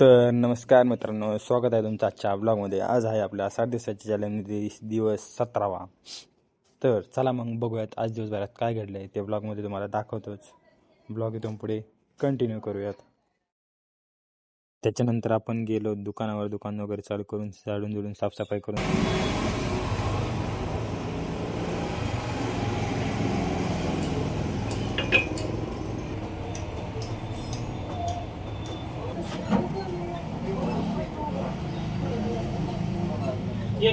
तर नमस्कार मित्रांनो स्वागत आहे तुमचं आजच्या ब्लॉगमध्ये आज आहे आपला सात दिवसाची जन्मदिन दिवस सतरावा. तर चला मग बघूयात आज दिवसभरात काय घडलं आहे ते ब्लॉगमध्ये तुम्हाला दाखवतोच. ब्लॉग इथून पुढे कंटिन्यू करूयात. त्याच्यानंतर आपण गेलो दुकानावर दुकान वगैरे चालू करून झाडून जुडून साफसफाई करून. त्या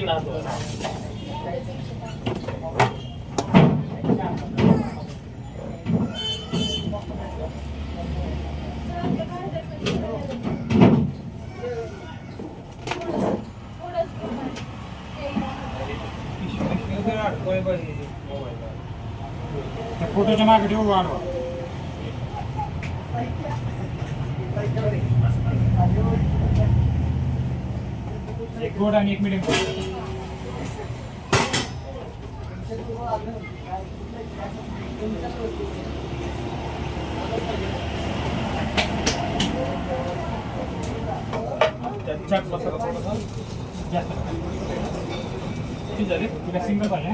फोटोच्या मागे ठेवू वाढवा Thank you. एक गोड आणि एक मिडियम चाट मसाला थोडासा जास्त. किती झाले? तुला सिंगल पाहिजे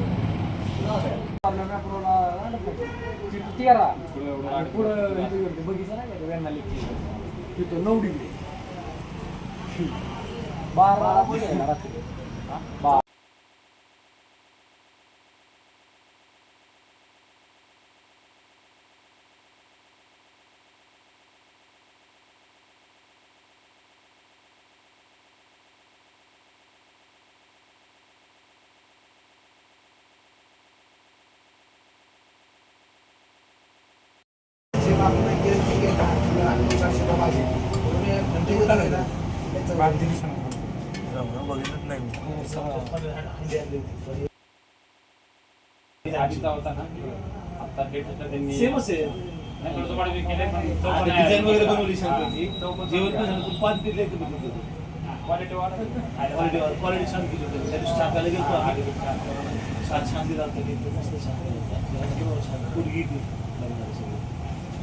तिथं नऊ डिग्री बारा. बांधलेली सांगा आधीचा होता ना आता डेट होता त्यांनी सेमच आहे नाही, थोडंसं वाढवून केलंय, पण तो पण आहे. डिझाईन वगैरे बनवली शंकरची तो पण जेवण पण सांगतो पाच दिले तुम्ही तिथे. क्वालिटी वाढत क्वालिटी क्वालिटी छान केली होती त्या दिवशी टाकायला गेलो आम्ही छान छान दिला होता की मस्त छान केलं होतं. आपल्याला केवळ छान पोरगी ती लग्नाला सगळी.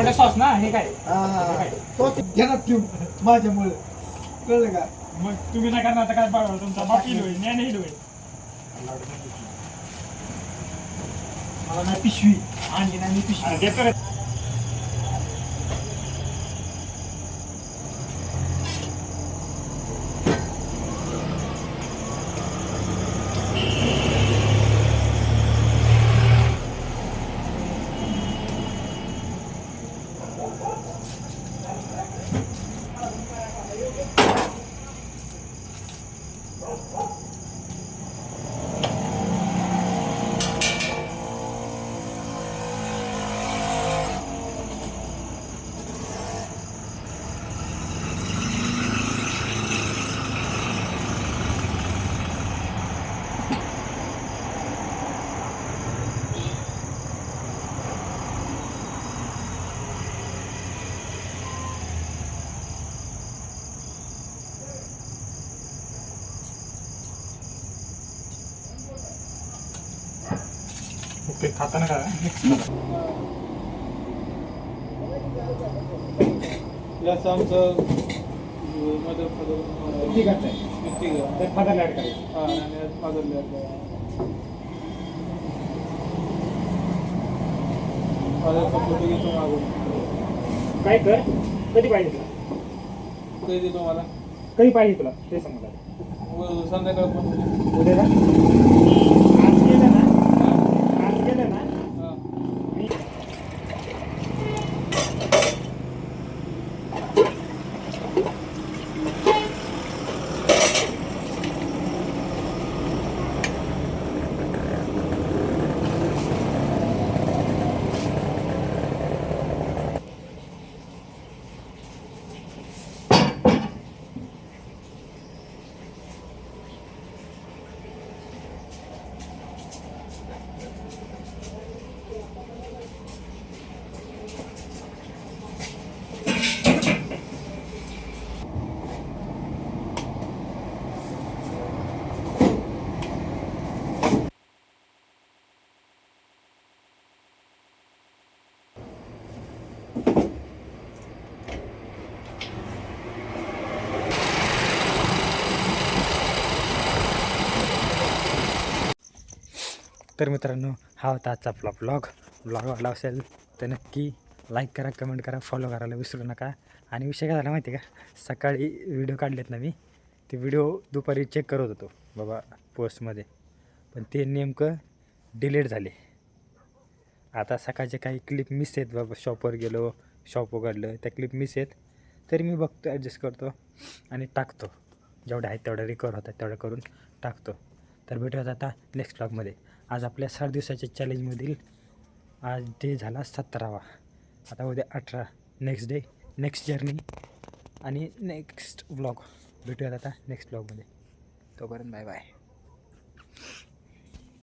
टोमॅटो सॉस ना हे काय? तो घेणार ठेवून माझ्यामुळे. कळलं का? मग तुम्ही नाही करणार तर काय बघा तुमचा? बाकी होईल ज्ञान येईल होईल मला नाही पिशवी. आणली नाही मी पिशवी. देतो रे. ते खाताना का याचं आमचं मदर फादर ठीक आहे? आणि फादरचा फोटो घेतो मागून. काय कर? कधी पाहिजे तुला? कधी देतो मला? कधी पाहिजे तुला? ते सांग मला. संध्याकाळपर्यंत. उद्या का आज गेलं ना आज गेलं ना हां मी तर मित्रांनो हा होता आजचा आपला ब्लॉग ब्लॉग आवडला असेल तर नक्की लाईक करा कमेंट करा फॉलो करायला विसरू नका. आणि विषय काय झाला माहिती आहे का? सकाळी व्हिडिओ काढलेत ना मी ते व्हिडिओ दुपारी चेक करत होतो बाबा पोस्टमध्ये पण ते नेमकं डिलीट झाले. आता सकाळचे काही क्लिप मिस आहेत बाबा शॉपवर गेलो शॉप उघडलं त्या क्लिप मिस आहेत. तरी मी बघतो ॲडजस्ट करतो आणि टाकतो. जेवढ्या आहेत तेवढ्या रिकवर होतात तेवढं करून टाकतो. तर भेटूयात आता नेक्स्ट ब्लॉगमध्ये आज आपल्या साठ दिवसाच्या चॅलेंजमधील आज डे झाला सतरावा. आता उद्या अठरा. नेक्स्ट डे नेक्स्ट जर्नी आणि नेक्स्ट ब्लॉग भेटूयात आता नेक्स्ट ब्लॉगमध्ये तोपर्यंत बाय बाय